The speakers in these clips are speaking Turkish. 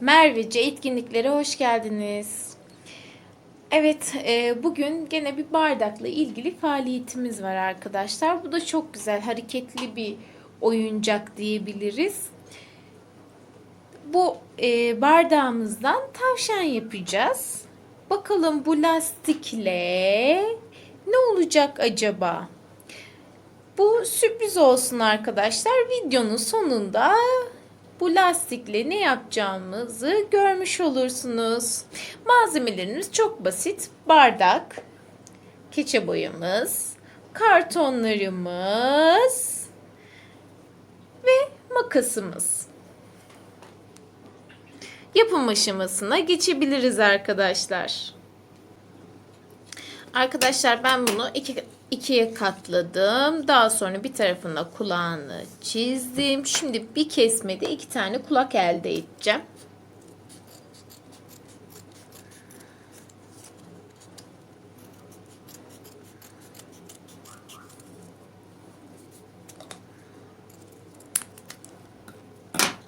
Mervece etkinliklere hoş geldiniz. Evet, e, bugün gene bir bardakla ilgili faaliyetimiz var arkadaşlar. Bu da çok güzel, hareketli bir oyuncak diyebiliriz. Bu e, bardağımızdan tavşan yapacağız. Bakalım bu lastikle ne olacak acaba? Bu sürpriz olsun arkadaşlar. Videonun sonunda bu lastikle ne yapacağımızı görmüş olursunuz. Malzemelerimiz çok basit. Bardak, keçe boyamız, kartonlarımız ve makasımız. Yapım aşamasına geçebiliriz arkadaşlar. Arkadaşlar ben bunu iki, ikiye katladım. Daha sonra bir tarafına kulağını çizdim. Şimdi bir kesmede iki tane kulak elde edeceğim.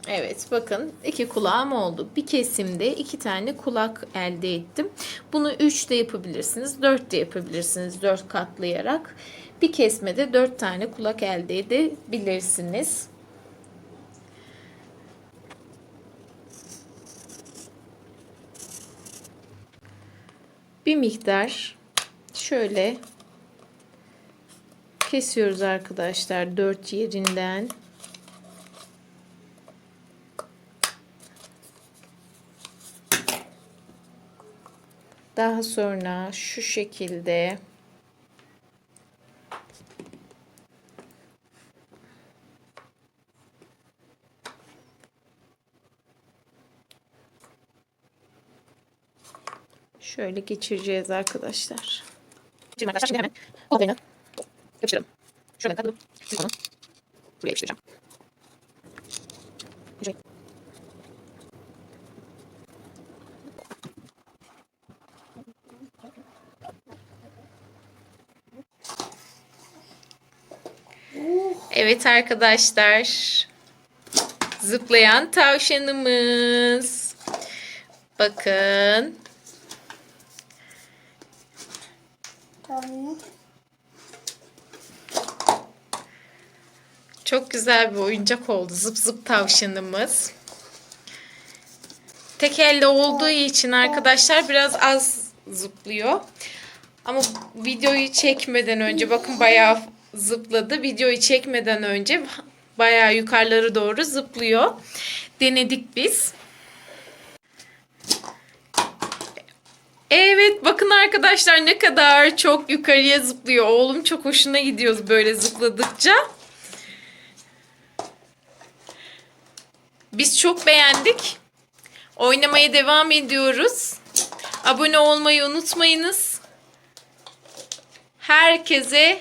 Evet bakın iki kulağım oldu. Bir kesimde iki tane kulak elde ettim. Bunu üç de yapabilirsiniz. Dört de yapabilirsiniz. Dört katlayarak. Bir kesmede dört tane kulak elde edebilirsiniz. Bir miktar şöyle kesiyoruz arkadaşlar dört yerinden. Daha sonra şu şekilde şöyle geçireceğiz arkadaşlar. Şimdi arkadaşlar şimdi hemen kollarını yapıştıralım. Şuradan. Şimdi onu buraya yapıştıracağım. Şuraya. Evet arkadaşlar. Zıplayan tavşanımız. Bakın. Çok güzel bir oyuncak oldu. Zıp zıp tavşanımız. Tek elle olduğu için arkadaşlar biraz az zıplıyor. Ama videoyu çekmeden önce bakın bayağı zıpladı. Videoyu çekmeden önce bayağı yukarılara doğru zıplıyor. Denedik biz. Evet bakın arkadaşlar ne kadar çok yukarıya zıplıyor. Oğlum çok hoşuna gidiyoruz böyle zıpladıkça. Biz çok beğendik. Oynamaya devam ediyoruz. Abone olmayı unutmayınız. Herkese